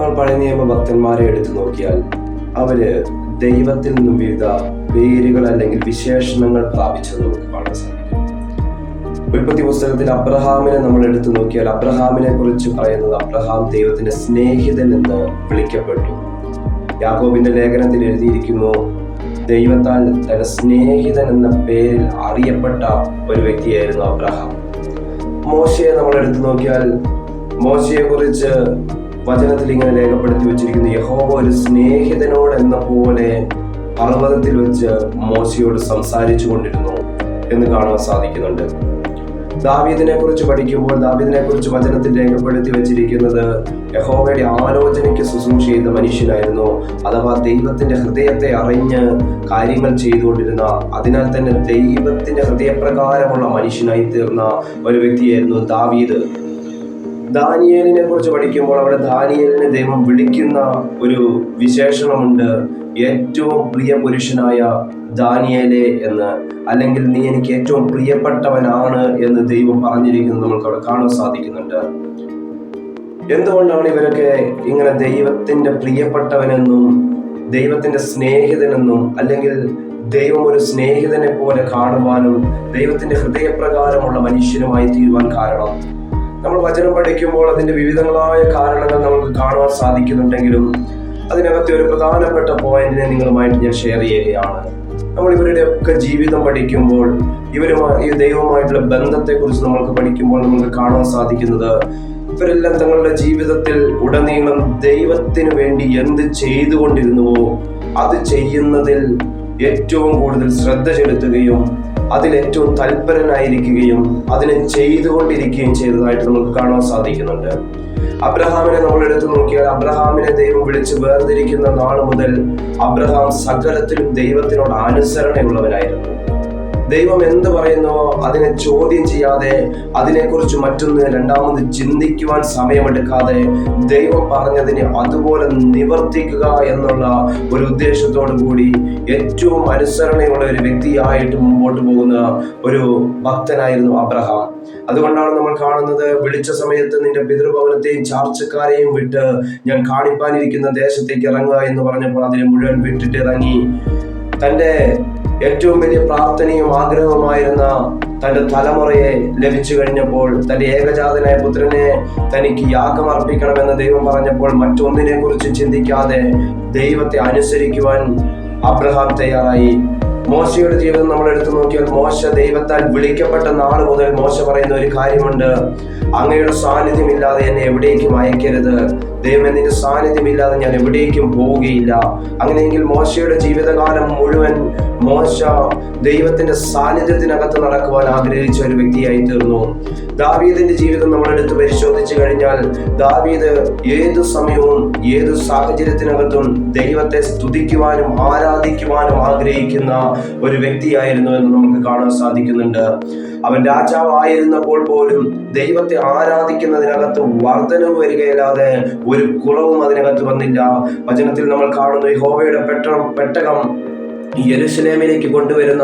നമ്മൾ പഴയ നിയമ ഭക്തന്മാരെ എടുത്തു നോക്കിയാൽ അവർ ദൈവത്തിൽ നിന്നും വിവിധ പേരുകൾ അല്ലെങ്കിൽ വിശേഷണങ്ങൾ പ്രാപിച്ചത് നമുക്ക് കാണാൻ സാധിക്കും. ഉൽപ്പത്തി പുസ്തകത്തിൽ അബ്രഹാമിനെ നമ്മൾ എടുത്തു നോക്കിയാൽ അബ്രഹാമിനെ കുറിച്ച് പറയുന്നത് അബ്രഹാം ദൈവത്തിന്റെ സ്നേഹിതൻ എന്ന് വിളിക്കപ്പെട്ടു. യാക്കോബിന്റെ ലേഖനത്തിൽ എഴുതിയിരിക്കുന്നു ദൈവത്താൽ തന്റെ സ്നേഹിതൻ എന്ന പേരിൽ അറിയപ്പെട്ട ഒരു വ്യക്തിയായിരുന്നു അബ്രഹാം. മോശയെ നമ്മൾ എടുത്തു നോക്കിയാൽ മോശയെ കുറിച്ച് വചനത്തിൽ ഇങ്ങനെ രേഖപ്പെടുത്തി വെച്ചിരിക്കുന്ന. യഹോവ ഒരു സ്നേഹിതനോട് എന്ന പോലെ പർവതത്തിൽ വെച്ച് മോശയോട് സംസാരിച്ചു കൊണ്ടിരുന്നു എന്ന് കാണാൻ സാധിക്കുന്നുണ്ട്. ദാവീദിനെ കുറിച്ച് പഠിക്കുമ്പോൾ ദാവീദിനെ കുറിച്ച് വചനത്തിൽ രേഖപ്പെടുത്തി വെച്ചിരിക്കുന്നത് യഹോവയുടെ ആലോചനയ്ക്ക് ശുശ്രൂഷ ചെയ്ത മനുഷ്യനായിരുന്നു. അഥവാ ദൈവത്തിന്റെ ഹൃദയത്തെ അറിഞ്ഞ് കാര്യങ്ങൾ ചെയ്തുകൊണ്ടിരുന്ന അതിനാൽ തന്നെ ദൈവത്തിന്റെ ഹൃദയപ്രകാരമുള്ള മനുഷ്യനായി തീർന്ന ഒരു വ്യക്തിയായിരുന്നു ദാവീദ്. ദാനിയേലിനെ കുറിച്ച് പഠിക്കുമ്പോൾ അവിടെ ദാനിയേലിനെ ദൈവം വിളിക്കുന്ന ഒരു വിശേഷണമുണ്ട്. ഏറ്റവും പ്രിയ പുരുഷനായ ദാനിയേലെ എന്ന്. അല്ലെങ്കിൽ നീ എനിക്ക് ഏറ്റവും പ്രിയപ്പെട്ടവനാണ് എന്ന് ദൈവം പറഞ്ഞിരിക്കുന്നത് നമുക്ക് അവിടെ കാണാൻ സാധിക്കുന്നുണ്ട്. എന്തുകൊണ്ടാണ് ഇവരൊക്കെ ഇങ്ങനെ ദൈവത്തിന്റെ പ്രിയപ്പെട്ടവനെന്നും ദൈവത്തിന്റെ സ്നേഹിതനെന്നും അല്ലെങ്കിൽ ദൈവം ഒരു സ്നേഹിതനെ പോലെ കാണുവാനും ദൈവത്തിന്റെ ഹൃദയപ്രകാരമുള്ള മനുഷ്യനുമായി തീരുവാൻ കാരണം? നമ്മൾ വചനം പഠിക്കുമ്പോൾ അതിന്റെ വിവിധങ്ങളായ കാരണങ്ങൾ നമുക്ക് കാണുവാൻ സാധിക്കുന്നുണ്ടെങ്കിലും അതിനകത്തെ ഒരു പ്രധാനപ്പെട്ട പോയിന്റിനെ നിങ്ങളുമായിട്ട് ഞാൻ ഷെയർ ചെയ്യുകയാണ്. നമ്മൾ ഇവരുടെ ഒക്കെ ജീവിതം പഠിക്കുമ്പോൾ ഇവരുമായി ഈ ദൈവവുമായിട്ടുള്ള ബന്ധത്തെക്കുറിച്ച് നമ്മൾക്ക് പഠിക്കുമ്പോൾ നമുക്ക് കാണാൻ സാധിക്കുന്നത് ഇവരെല്ലാം തങ്ങളുടെ ജീവിതത്തിൽ ഉടനീളം ദൈവത്തിന് വേണ്ടി എന്ത് ചെയ്തുകൊണ്ടിരുന്നുവോ അത് ചെയ്യുന്നതിൽ ഏറ്റവും കൂടുതൽ ശ്രദ്ധ ചെലുത്തുകയും അതിൽ ഏറ്റവും തൽപരനായിരിക്കുകയും അതിനെ ചെയ്തുകൊണ്ടിരിക്കുകയും ചെയ്തതായിട്ട് നമുക്ക് കാണാൻ സാധിക്കുന്നുണ്ട്. അബ്രഹാമിനെ നമ്മൾ എടുത്തു നോക്കിയാൽ അബ്രഹാമിനെ ദൈവം വിളിച്ച് വേർതിരിക്കുന്ന നാൾ മുതൽ അബ്രഹാം സകലത്തിലും ദൈവത്തിനോട് അനുസരണയുള്ളവനായിരുന്നു. ദൈവം എന്ത് പറയുന്നുവോ അതിനെ ചോദ്യം ചെയ്യാതെ അതിനെക്കുറിച്ച് മറ്റൊന്ന് രണ്ടാമത് ചിന്തിക്കുവാൻ സമയമെടുക്കാതെ ദൈവം പറഞ്ഞതിനെ അതുപോലെ നിവർത്തിക്കുക എന്നുള്ള ഒരു ഉദ്ദേശത്തോടു കൂടി ഏറ്റവും അനുസരണയുള്ള ഒരു വ്യക്തിയായിട്ട് മുമ്പോട്ട് പോകുന്ന ഒരു ഭക്തനായിരുന്നു അബ്രഹാം അതുകൊണ്ടാണ് നമ്മൾ കാണുന്നത് വിളിച്ച സമയത്ത് നിന്റെ പിതൃഭവനത്തെയും ചാർച്ചക്കാരെയും വിട്ട് ഞാൻ കാണിപ്പാനിരിക്കുന്ന ദേശത്തേക്ക് ഇറങ്ങുക എന്ന് പറഞ്ഞപ്പോൾ അതിനെ മുഴുവൻ വിട്ടിട്ട് ഇറങ്ങി തന്റെ ഏറ്റവും വലിയ പ്രാർത്ഥനയും ആഗ്രഹവുമായിരുന്ന തന്റെ തലമുറയെ ലഭിച്ചു കഴിഞ്ഞപ്പോൾ തന്റെ ഏകജാതനായ പുത്രനെ തനിക്ക് യാഗം അർപ്പിക്കണമെന്ന് ദൈവം പറഞ്ഞപ്പോൾ മറ്റൊന്നിനെ കുറിച്ച് ചിന്തിക്കാതെ ദൈവത്തെ അനുസരിക്കുവാൻ അബ്രഹാം തയ്യാറായി. മോശയുടെ ജീവിതം നമ്മൾ എടുത്തു നോക്കിയാൽ മോശ ദൈവത്താൽ വിളിക്കപ്പെട്ട നാൾ മുതൽ മോശ പറയുന്ന ഒരു കാര്യമുണ്ട്. അങ്ങയുടെ സാന്നിധ്യമില്ലാതെ എന്നെ എവിടേക്കും അയക്കരുത്. ദൈവം നിന്റെ സാന്നിധ്യമില്ലാതെ ഞാൻ എവിടേക്കും പോവുകയില്ല. അങ്ങനെയെങ്കിൽ മോശയുടെ ജീവിതകാലം മുഴുവൻ മോശ ദൈവത്തിന്റെ സാന്നിധ്യത്തിനകത്ത് നടക്കുവാൻ ആഗ്രഹിച്ച ഒരു വ്യക്തിയായി തീർന്നു. ദാവീദിന്റെ ജീവിതം നമ്മൾ എടുത്ത് പരിശോധിച്ചു കഴിഞ്ഞാൽ ദാവീദ് ഏതു സമയവും ഏതു സാഹചര്യത്തിനകത്തും ദൈവത്തെ സ്തുതിക്കുവാനും ആരാധിക്കുവാനും ആഗ്രഹിക്കുന്ന ഒരു വ്യക്തിയായിരുന്നു എന്ന് നമുക്ക് കാണാൻ സാധിക്കുന്നുണ്ട്. അവൻ രാജാവായിരുന്നപ്പോൾ പോലും ദൈവത്തെ ആരാധിക്കുന്നതിനകത്ത് വർധനവ് വരികയല്ലാതെ ഒരു കുറവും അതിനകത്ത് വന്നില്ല. വചനത്തിൽ നമ്മൾ കാണുന്നു യഹോവയുടെ പെട്ട പെട്ടകം യെരുശലേമിലേക്ക് കൊണ്ടുവരുന്ന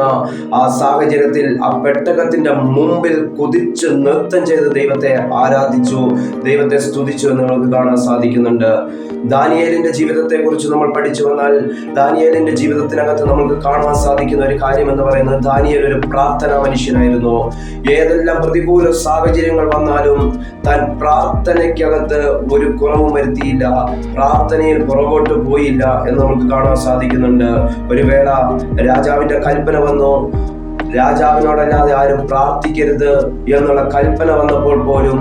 ആ സാഹചര്യത്തിൽ ആ പെട്ടകത്തിന്റെ മുമ്പിൽ കുതിച്ച് നൃത്തം ചെയ്ത് ദൈവത്തെ ആരാധിച്ചു ദൈവത്തെ സ്തുതിച്ചു എന്ന് നമുക്ക് കാണാൻ സാധിക്കുന്നുണ്ട്. ദാനിയേലിന്റെ ജീവിതത്തെ കുറിച്ച് നമ്മൾ പഠിച്ചു വന്നാൽ ദാനിയേലിന്റെ ജീവിതത്തിനകത്ത് നമുക്ക് കാണാൻ സാധിക്കുന്ന ഒരു കാര്യം എന്ന് പറയുന്നത് ദാനിയേൽ ഒരു പ്രാർത്ഥനാ മനുഷ്യനായിരുന്നു. ഏതെല്ലാം പ്രതികൂല സാഹചര്യങ്ങൾ വന്നാലും താൻ പ്രാർത്ഥനയ്ക്കകത്ത് ഒരു കുറവും വരുത്തിയില്ല. പ്രാർത്ഥനയിൽ പുറകോട്ട് പോയില്ല എന്ന് നമുക്ക് കാണാൻ സാധിക്കുന്നുണ്ട്. ഒരു വേള രാജാവിന്റെ കൽപ്പന വന്നു. രാജാവിനോടല്ലാതെ ആരും പ്രാർത്ഥിക്കരുത് എന്നുള്ള കൽപ്പന വന്നപ്പോൾ പോലും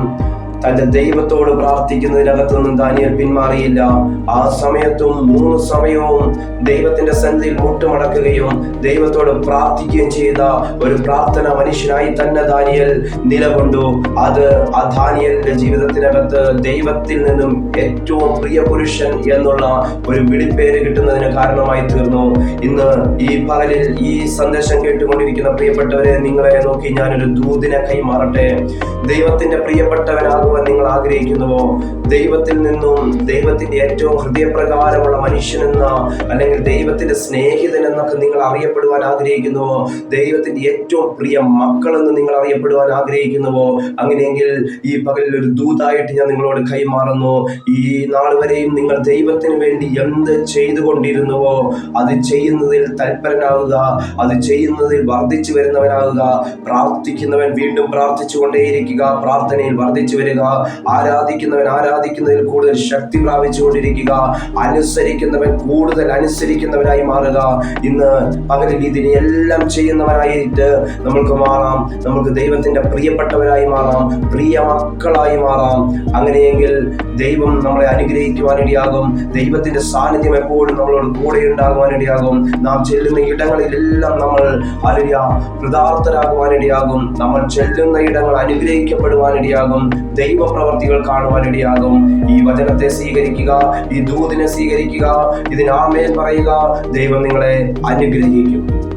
തന്റെ ദൈവത്തോട് പ്രാർത്ഥിക്കുന്നതിനകത്ത് നിന്നും ദാനിയൽ പിന്മാറിയില്ല. ആ സമയത്തും മൂന്ന് സമയവും ദൈവത്തിന്റെ സന്നിധിയിൽ മുട്ടുമടക്കുകയും ദൈവത്തോട് പ്രാർത്ഥിക്കുകയും ചെയ്ത ഒരു പ്രാർത്ഥന മനുഷ്യനായി തന്നെ ദാനിയൽ നിലകൊണ്ടു. അത് ആ ദാനിയലിന്റെ ജീവിതത്തിനകത്ത് ദൈവത്തിൽ നിന്നും ഏറ്റവും പ്രിയ പുരുഷൻ എന്നുള്ള ഒരു വിളിപ്പേര് കിട്ടുന്നതിന് കാരണമായി തീർന്നു. ഇന്ന് ഈ പകലിൽ ഈ സന്ദേശം കേട്ടുകൊണ്ടിരിക്കുന്ന പ്രിയപ്പെട്ടവരെ നിങ്ങളെ നോക്കി ഞാനൊരു ദൂതിനെ കൈമാറട്ടെ. ദൈവത്തിന്റെ പ്രിയപ്പെട്ടവനാകുവാൻ അറിയപ്പെടുവാൻ നിങ്ങൾ ആഗ്രഹിക്കുന്നുവോ? ദൈവത്തിൽ നിന്നും ദൈവത്തിന്റെ ഏറ്റവും ഹൃദയപ്രകാരമുള്ള മനുഷ്യനെന്ന അല്ലെങ്കിൽ ദൈവത്തിന്റെ സ്നേഹിതൻ എന്നൊക്കെ നിങ്ങൾ അറിയപ്പെടുവാൻ ആഗ്രഹിക്കുന്നുവോ? ദൈവത്തിന്റെ ഏറ്റവും പ്രിയ മക്കളെന്ന് നിങ്ങൾ അറിയപ്പെടുവാൻ ആഗ്രഹിക്കുന്നുവോ? അങ്ങനെയെങ്കിൽ ഈ പകലിൽ ഒരു ദൂതായിട്ട് ഞാൻ നിങ്ങളോട് കൈമാറുന്നു. ഈ നാൾ വരെയും നിങ്ങൾ ദൈവത്തിന് വേണ്ടി എന്ത് ചെയ്തുകൊണ്ടിരുന്നുവോ അത് ചെയ്യുന്നതിൽ തൽപരനാവുക അത് ചെയ്യുന്നതിൽ വർദ്ധിച്ചു വരുന്നവനാകുക. പ്രാർത്ഥിക്കുന്നവൻ വീണ്ടും പ്രാർത്ഥിച്ചുകൊണ്ടേയിരിക്കുക. പ്രാർത്ഥനയിൽ വർദ്ധിച്ചു ആരാധിക്കുന്നവൻ ആരാധിക്കുന്നതിൽ കൂടുതൽ ശക്തി പ്രാപിച്ചുകൊണ്ടിരിക്കുക. അനുസരിക്കുന്നവൻ കൂടുതൽ അനുസരിക്കുന്നവനായി മാറുക. ഇന്ന് പകലിൽ ഇതിനെല്ലാം ചെയ്യുന്നവരായിട്ട് നമ്മൾക്ക് മാറാം. നമുക്ക് ദൈവത്തിന്റെ പ്രിയപ്പെട്ടവരായി മാറാം. പ്രിയ മക്കളായി മാറാം. അങ്ങനെയെങ്കിൽ ദൈവം നമ്മളെ അനുഗ്രഹിക്കുവാനിടയാകും ദൈവത്തിന്റെ സാന്നിധ്യം എപ്പോഴും നമ്മളോട് കൂടെ ഉണ്ടാകുവാനിടയാകും നാം ചെല്ലുന്ന ഇടങ്ങളിലെല്ലാം നമ്മൾ അലിയ കൃതാർത്ഥരാകുവാനിടയാകും നമ്മൾ ചെല്ലുന്ന ഇടങ്ങൾ അനുഗ്രഹിക്കപ്പെടുവാനിടയാകും ദൈവപ്രവർത്തികൾ കാണുവാനിടയാകും. ഈ വചനത്തെ സ്വീകരിക്കുക ഈ ദൂതിനെ സ്വീകരിക്കുക ഇതിനാമേൽ പറയുക. ദൈവം നിങ്ങളെ അനുഗ്രഹിക്കും.